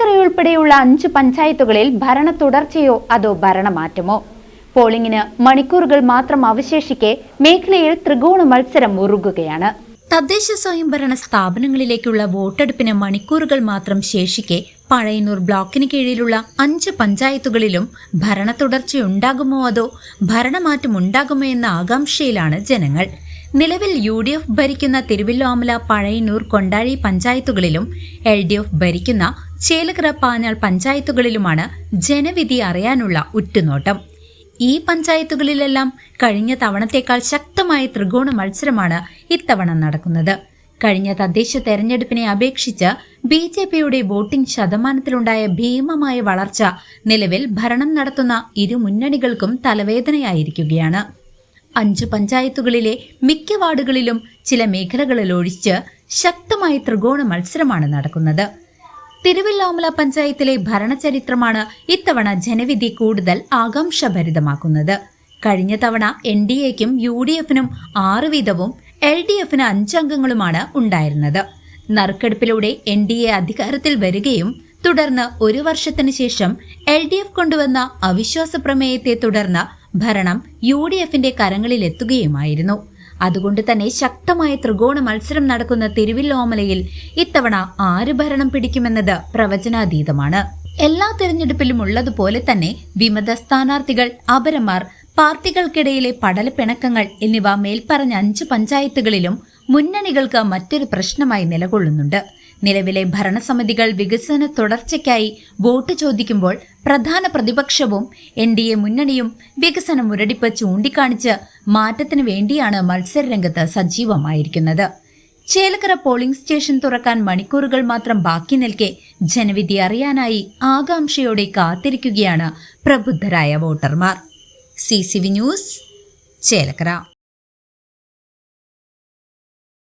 ചേലക്കര ഉൾപ്പെടെയുള്ള അഞ്ച് പഞ്ചായത്തുകളിൽ ഭരണ തുടർച്ചയോ അതോ ഭരണമാറ്റമോ? പോളിംഗിന് മണിക്കൂറുകൾ മാത്രം അവശേഷിക്കെ മേഖലയിൽ ത്രികോണ മത്സരം ഉറുകുകയാണ്. തദ്ദേശ സ്വയംഭരണ സ്ഥാപനങ്ങളിലേക്കുള്ള വോട്ടെടുപ്പിന് മണിക്കൂറുകൾ മാത്രം ശേഷിക്കെ പഴയന്നൂർ ബ്ലോക്കിന് കീഴിലുള്ള അഞ്ച് പഞ്ചായത്തുകളിലും ഭരണ തുടർച്ചയുണ്ടാകുമോ അതോ ഭരണമാറ്റം ഉണ്ടാകുമോ എന്ന ആകാംക്ഷയിലാണ് ജനങ്ങൾ. നിലവിൽ യു ഡി എഫ് ഭരിക്കുന്ന തിരുവല്ലോമല പഴയന്നൂർ കൊണ്ടാഴി പഞ്ചായത്തുകളിലും എൽ ഡി എഫ് ഭരിക്കുന്ന ചേലക്കര പാഞ്ഞാൾ പഞ്ചായത്തുകളിലുമാണ് ജനവിധി അറിയാനുള്ള ഉറ്റുനോട്ടം. ഈ പഞ്ചായത്തുകളിലെല്ലാം കഴിഞ്ഞ തവണത്തേക്കാൾ ശക്തമായ ത്രികോണ മത്സരമാണ് ഇത്തവണ നടക്കുന്നത്. കഴിഞ്ഞ തദ്ദേശ തെരഞ്ഞെടുപ്പിനെ അപേക്ഷിച്ച് ബി ജെ പിയുടെ വോട്ടിംഗ് ശതമാനത്തിലുണ്ടായ ഭീമമായ വളർച്ച നിലവിൽ ഭരണം നടത്തുന്ന ഇരു മുന്നണികൾക്കും തലവേദനയായിരിക്കുകയാണ്. അഞ്ച് പഞ്ചായത്തുകളിലെ മിക്ക വാർഡുകളിലും ചില മേഖലകളിൽ ഒഴിച്ച് ശക്തമായ ത്രികോണ മത്സരമാണ് നടക്കുന്നത്. തിരുവല്ലോമല പഞ്ചായത്തിലെ ഭരണചരിത്രമാണ് ഇത്തവണ ജനവിധി കൂടുതൽ ആകാംക്ഷഭരിതമാക്കുന്നത്. കഴിഞ്ഞ തവണ എൻ ഡി എക്കും യു ഡി എഫിനും ആറ് വീതവും എൽ ഡി എഫിന് അഞ്ചംഗങ്ങളുമാണ് ഉണ്ടായിരുന്നത്. നറുക്കെടുപ്പിലൂടെ എൻ ഡി എ അധികാരത്തിൽ വരികയും തുടർന്ന് ഒരു വർഷത്തിന് ശേഷം എൽ ഡി എഫ് കൊണ്ടുവന്ന അവിശ്വാസ പ്രമേയത്തെ തുടർന്ന് ഭരണം യു ഡി എഫിന്റെ കരങ്ങളിലെത്തുകയുമായിരുന്നു. അതുകൊണ്ട് തന്നെ ശക്തമായ ത്രികോണ മത്സരം നടക്കുന്ന തിരുവില്ലോമലയിൽ ഇത്തവണ ആര് ഭരണം പിടിക്കുമെന്നത് പ്രവചനാതീതമാണ്. എല്ലാ തിരഞ്ഞെടുപ്പിലും ഉള്ളതുപോലെ തന്നെ വിമത സ്ഥാനാർത്ഥികൾ അപരമാർ പാർട്ടികൾക്കിടയിലെ പടലപ്പിണക്കങ്ങൾ എന്നിവ മേൽപ്പറഞ്ഞ അഞ്ച് പഞ്ചായത്തുകളിലും മുന്നണികൾക്ക് മറ്റൊരു പ്രശ്നമായി നിലകൊള്ളുന്നുണ്ട്. നിലവിലെ ഭരണസമിതികൾ വികസന തുടർച്ചയ്ക്കായി വോട്ട് ചോദിക്കുമ്പോൾ പ്രധാന പ്രതിപക്ഷവും എൻ ഡി എ മുന്നണിയും വികസന മുരടിപ്പ് ചൂണ്ടിക്കാണിച്ച് മാറ്റത്തിനു വേണ്ടിയാണ് മത്സരരംഗത്ത് സജീവമായിരിക്കുന്നത്. ചേലക്കര പോളിംഗ് സ്റ്റേഷൻ തുറക്കാൻ മണിക്കൂറുകൾ മാത്രം ബാക്കി നിൽക്കെ ജനവിധി അറിയാനായി ആകാംക്ഷയോടെ കാത്തിരിക്കുകയാണ് പ്രബുദ്ധരായ വോട്ടർമാർ. C news Chelakkara.